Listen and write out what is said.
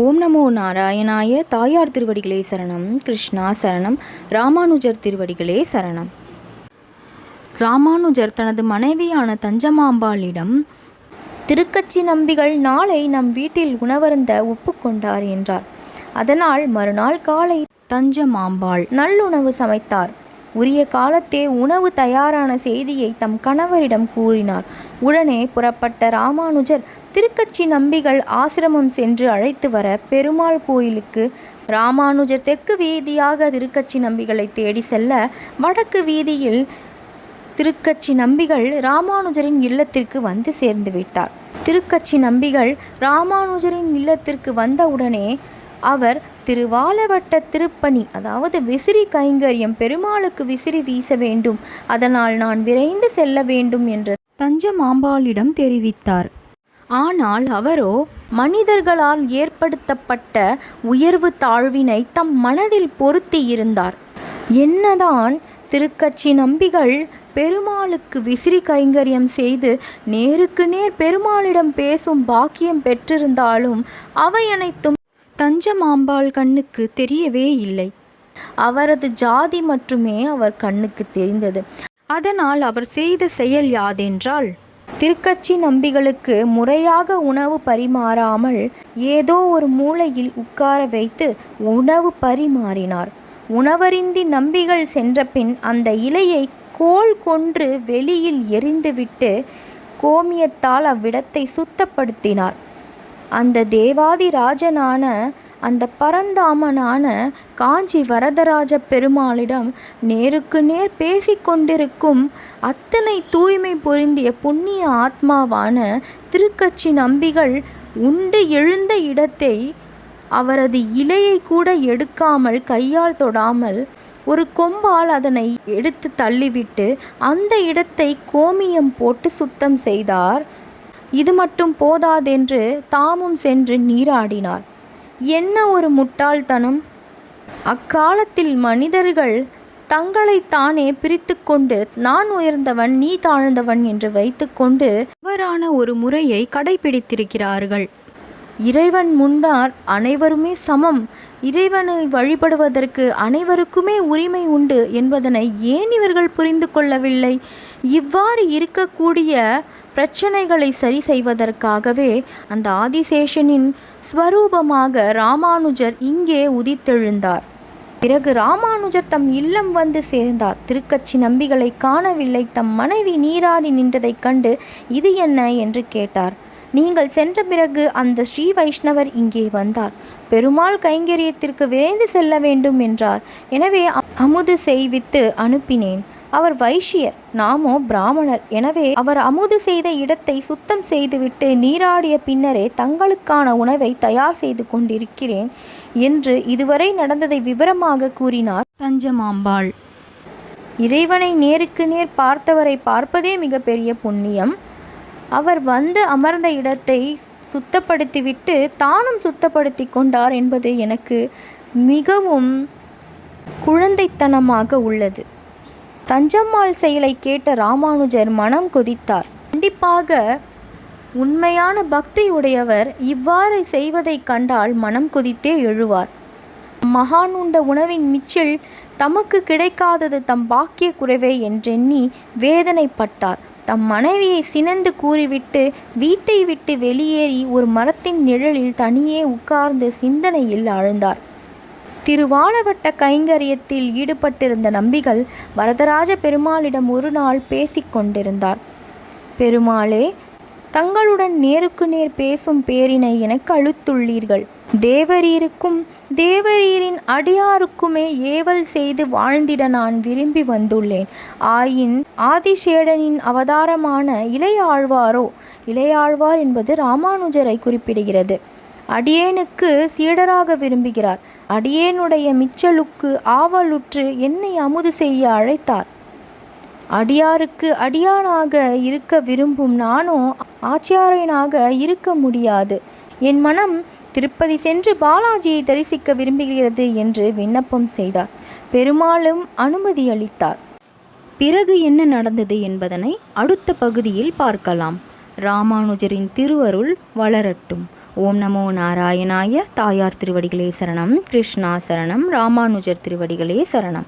ஓம் நமோ நாராயணாய தாயார் திருவடிகளே சரணம் கிருஷ்ணா சரணம் ராமானுஜர் திருவடிகளே சரணம். ராமானுஜர் தனது மனைவியான தஞ்சமாம்பாளிடம் திருக்கச்சி நம்பிகள் நாளை நம் வீட்டில் உணவருந்த ஒப்புக்கொண்டார் என்றார். அதனால் மறுநாள் காலை தஞ்சமாம்பாள் நல்லுணவு சமைத்தார். உரிய காலத்தே உணவு தயாரான செய்தியை தம் கணவரிடம் கூறினார். உடனே புறப்பட்ட ராமானுஜர் திருக்கச்சி நம்பிகள் ஆசிரமம் சென்று அழைத்து வர பெருமாள் கோயிலுக்கு ராமானுஜர் தெற்கு வீதியாக திருக்கச்சி நம்பிகளை தேடி செல்ல வடக்கு வீதியில் திருக்கச்சி நம்பிகள் ராமானுஜரின் இல்லத்திற்கு வந்து சேர்ந்து விட்டார். திருக்கச்சி நம்பிகள் ராமானுஜரின் இல்லத்திற்கு வந்தவுடனே அவர் திருவாலவட்ட திருப்பணி அதாவது விசிறி கைங்கரியம் பெருமாளுக்கு விசிறி வீச வேண்டும். அதனால் நான் விரைந்து செல்ல வேண்டும் என்று தஞ்சமாம்பாளிடம் தெரிவித்தார். ஆனால் அவரோ மனிதர்களால் ஏற்படுத்தப்பட்ட உயர்வு தாழ்வினை தம் மனதில் பொருத்தி இருந்தார். என்னதான் திருக்கச்சி நம்பிகள் பெருமாளுக்கு விசிறி கைங்கரியம் செய்து நேருக்கு நேர் பெருமாளிடம் பேசும் பாக்கியம் பெற்றிருந்தாலும் அவை அனைத்தும் தஞ்சமாம்பாள் கண்ணுக்கு தெரியவே இல்லை. அவரது ஜாதி மட்டுமே அவர் கண்ணுக்கு தெரிந்தது. அதனால் அவர் செய்த செயல் யாதென்றால் திருக்கச்சி நம்பிகளுக்கு முறையாக உணவு பரிமாறாமல் ஏதோ ஒரு மூலையில் உட்கார வைத்து உணவு பரிமாறினார். உணவருந்தி நம்பிகள் சென்றபின் அந்த இலையை கோல் கொன்று வெளியில் எறிந்துவிட்டு கோமியத்தால் அவ்விடத்தை சுத்தப்படுத்தினார். அந்த தேவாதி ராஜனான அந்த பரந்தாமனான காஞ்சி வரதராஜ பெருமாளிடம் நேருக்கு நேர் பேசிக்கொண்டிருக்கும் அத்தனை தூய்மை பொருந்திய புண்ணிய ஆத்மாவான திருக்கட்சி நம்பிகள் உண்டு எழுந்த இடத்தை அவரது இலையை கூட எடுக்காமல் கையால் தொடாமல் ஒரு கொம்பால் அதனை எடுத்து தள்ளிவிட்டு அந்த இடத்தை கோமியம் போட்டு சுத்தம் செய்தார். இது மட்டும் போதாதென்று தாமும் சென்று நீராடினார். என்ன ஒரு முட்டாள்தனம்? அக்காலத்தில் மனிதர்கள் தங்களைத்தானே பிரித்து கொண்டு நான் உயர்ந்தவன் நீ தாழ்ந்தவன் என்று வைத்துக்கொண்டு இவரான ஒரு முறையை கடைபிடித்திருக்கிறார்கள். இறைவன் முன்னார் அனைவருமே சமம். இறைவனை வழிபடுவதற்கு அனைவருக்குமே உரிமை உண்டு என்பதனை ஏன் இவர்கள் புரிந்து கொள்ளவில்லை? இவ்வாறு இருக்கக்கூடிய பிரச்சனைகளை சரி செய்வதற்காகவே அந்த ஆதிசேஷனின் ஸ்வரூபமாக ராமானுஜர் இங்கே உதித்தெழுந்தார். பிறகு ராமானுஜர் தம் இல்லம் வந்து சேர்ந்தார். திருக்கச்சி நம்பிகளை காணவில்லை. தம் மனைவி நீராடி நின்றதைக் கண்டு இது என்ன? என்று கேட்டார். நீங்கள் சென்ற பிறகு அந்த ஸ்ரீ வைஷ்ணவர் இங்கே வந்தார். பெருமாள் கைங்கரியத்திற்கு விரைந்து செல்ல வேண்டும் என்றார். எனவே அமுது செய்வித்து அனுப்பினேன். அவர் வைஷ்யர் நாமோ பிராமணர். எனவே அவர் அமுது செய்த இடத்தை சுத்தம் செய்துவிட்டு நீராடிய பின்னரே தங்களுக்கான உணவை தயார் செய்து கொண்டிருக்கிறேன் என்று இதுவரை நடந்ததை விவரமாக கூறினார் தஞ்சமாம்பாள். இறைவனை நேருக்கு நேர் பார்த்தவரை பார்ப்பதே மிகப்பெரிய புண்ணியம். அவர் வந்து அமர்ந்த இடத்தை சுத்தப்படுத்திவிட்டு தானும் சுத்தப்படுத்தி கொண்டார் என்பது எனக்கு மிகவும் குழந்தைத்தனமாக உள்ளது. தஞ்சம்மாள் செயலை கேட்ட ராமானுஜர் மனம் கொதித்தார். கண்டிப்பாக உண்மையான பக்தியுடையவர் இவ்வாறு செய்வதைக் கண்டால் மனம் கொதித்தே எழுவார். மகானுண்ட உணவின் மிச்சில் தமக்கு கிடைக்காதது தம் பாக்கிய குறைவே என்றெண்ணி வேதனைப்பட்டார். தம் மனைவியை சினந்து கூறிவிட்டு வீட்டை விட்டு வெளியேறி ஒரு மரத்தின் நிழலில் தனியே உட்கார்ந்து சிந்தனையில் ஆழ்ந்தார். திருவாலவட்ட கைங்கரியத்தில் ஈடுபட்டிருந்த நம்பிகள் வரதராஜ பெருமாளிடம் ஒரு நாள் பேசிக்கொண்டிருந்தார் பெருமாளே தங்களுடன் நேருக்கு நேர் பேசும் பேரினை எனக்கு அழுத்துள்ளீர்கள் தேவரீருக்கும் தேவரீரின் அடியாருக்குமே ஏவல் செய்து வாழ்ந்திட நான் விரும்பி வந்துள்ளேன். ஆயின் ஆதிசேடனின் அவதாரமான இளையாழ்வாரோ இளையாழ்வார் என்பது ராமானுஜரை குறிப்பிடுகிறது. அடியேனுக்கு சீடராக விரும்புகிறார். அடியேனுடைய மிச்சலுக்கு ஆவலுற்று என்னை அமுது செய்ய அழைத்தார். அடியாருக்கு அடியானாக இருக்க விரும்பும் நானோ ஆச்சியாரனாக இருக்க முடியாது. என் மனம் திருப்பதி சென்று பாலாஜியை தரிசிக்க விரும்புகிறது என்று விண்ணப்பம் செய்தார். பெருமாளும் அனுமதி அளித்தார். பிறகு என்ன நடந்தது என்பதனை அடுத்த பகுதியில் பார்க்கலாம். ராமானுஜரின் திருவருள் வளரட்டும். ஓம் நமோ நாராயணாய தாயார் திருவடிகளே சரணம் கிருஷ்ணா சரணம் ராமானுஜர் திருவடிகளே சரணம்.